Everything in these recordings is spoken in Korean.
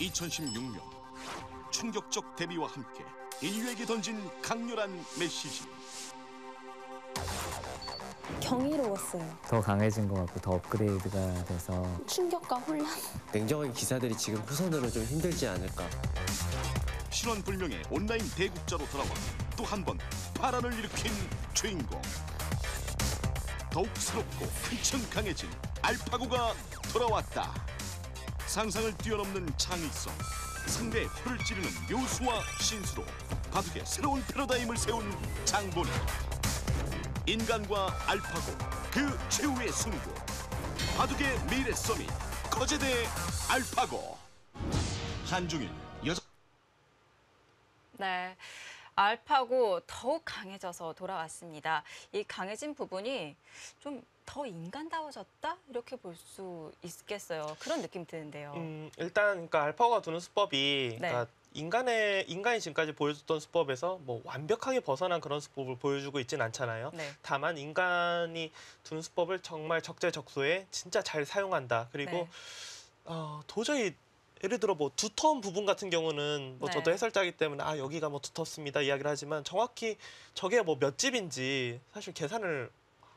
2016년 충격적 데뷔와 함께 인류에게 던진 강렬한 메시지 경이로웠어요. 더 강해진 것 같고 더 업그레이드가 돼서 충격과 혼란. 냉정하게 기사들이 지금 후손들은 좀 힘들지 않을까. 실현 불명의 온라인 대국자로 돌아와 또 한 번 파란을 일으킨 주인공 더욱 새롭고 한층 강해진 알파고가 돌아왔다 상상을 뛰어넘는 창의성 상대의 허를 찌르는 묘수와 신수로 바둑의 새로운 패러다임을 세운 장본인. 인간과 알파고 그 최후의 승부 바둑의 미래 서밋 거제대 알파고. 한중일 여자 네. 알파고 더욱 강해져서 돌아왔습니다. 이 강해진 부분이 좀 더 인간다워졌다? 이렇게 볼 수 있겠어요. 그런 느낌 드는데요. 음, 일단 그러니까 알파고가 두는 수법이 네. 그러니까 인간의 인간이 지금까지 보여줬던 수법에서 뭐 완벽하게 벗어난 그런 수법을 보여주고 있진 않잖아요. 네. 다만 인간이 두는 수법을 정말 적재적소에 진짜 잘 사용한다. 그리고 네. 어, 도저히 예를 들어 뭐 두터운 부분 같은 경우는 뭐 네. 저도 해설자이기 때문에 아 여기가 뭐 두텁습니다 이야기를 하지만 정확히 저게 뭐 몇 집인지 사실 계산을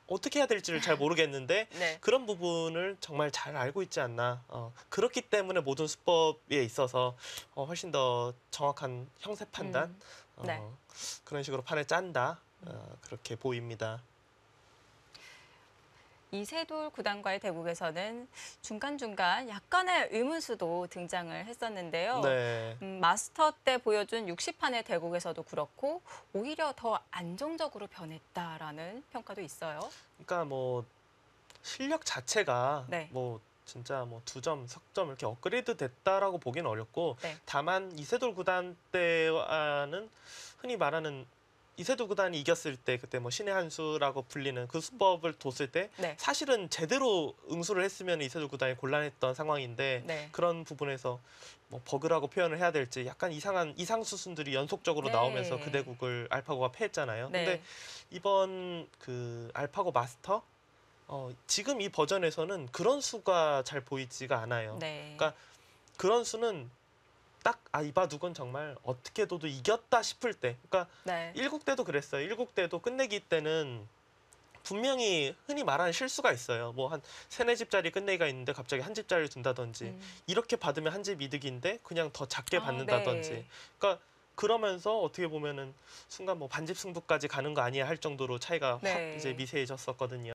어떻게 해야 될지를 잘 모르겠는데 네. 그런 부분을 정말 잘 알고 있지 않나. 어, 그렇기 때문에 모든 수법에 있어서 어, 훨씬 더 정확한 형세 판단 음, 어, 네. 그런 식으로 판을 짠다. 어, 그렇게 보입니다. 이세돌 구단과의 대국에서는 중간중간 약간의 의문수도 등장을 했었는데요. 네. 음, 마스터 때 보여준 60판의 대국에서도 그렇고 오히려 더 안정적으로 변했다라는 평가도 있어요. 그러니까 뭐 실력 자체가 네. 뭐 진짜 뭐 두 점, 석 점 이렇게 업그레이드 됐다라고 보기는 어렵고 네. 다만 이세돌 구단 때와는 흔히 말하는 이세돌 구단이 이겼을 때 그때 뭐 신의 한 수라고 불리는 그 수법을 뒀을 때 네. 사실은 제대로 응수를 했으면 이세돌 구단이 곤란했던 상황인데 네. 그런 부분에서 뭐 버그라고 표현을 해야 될지 약간 이상한 이상 수순들이 연속적으로 네. 나오면서 그 대국을 알파고가 패했잖아요. 네. 근데 이번 그 알파고 마스터 어, 지금 이 버전에서는 그런 수가 잘 보이지가 않아요. 네. 그러니까 그런 수는 딱 아 이 바둑은 정말 어떻게 둬도 이겼다 싶을 때 그러니까 네. 일국 때도 그랬어요. 일국 때도 끝내기 때는 분명히 흔히 말하는 실수가 있어요. 뭐 한 세네 집짜리 끝내기가 있는데 갑자기 한 집짜리를 둔다든지 음. 이렇게 받으면 한 집 이득인데 그냥 더 작게 아, 받는다든지. 네. 그러니까 그러면서 어떻게 보면은 순간 뭐 반집 승부까지 가는 거 아니야 할 정도로 차이가 네. 확 이제 미세해졌었거든요.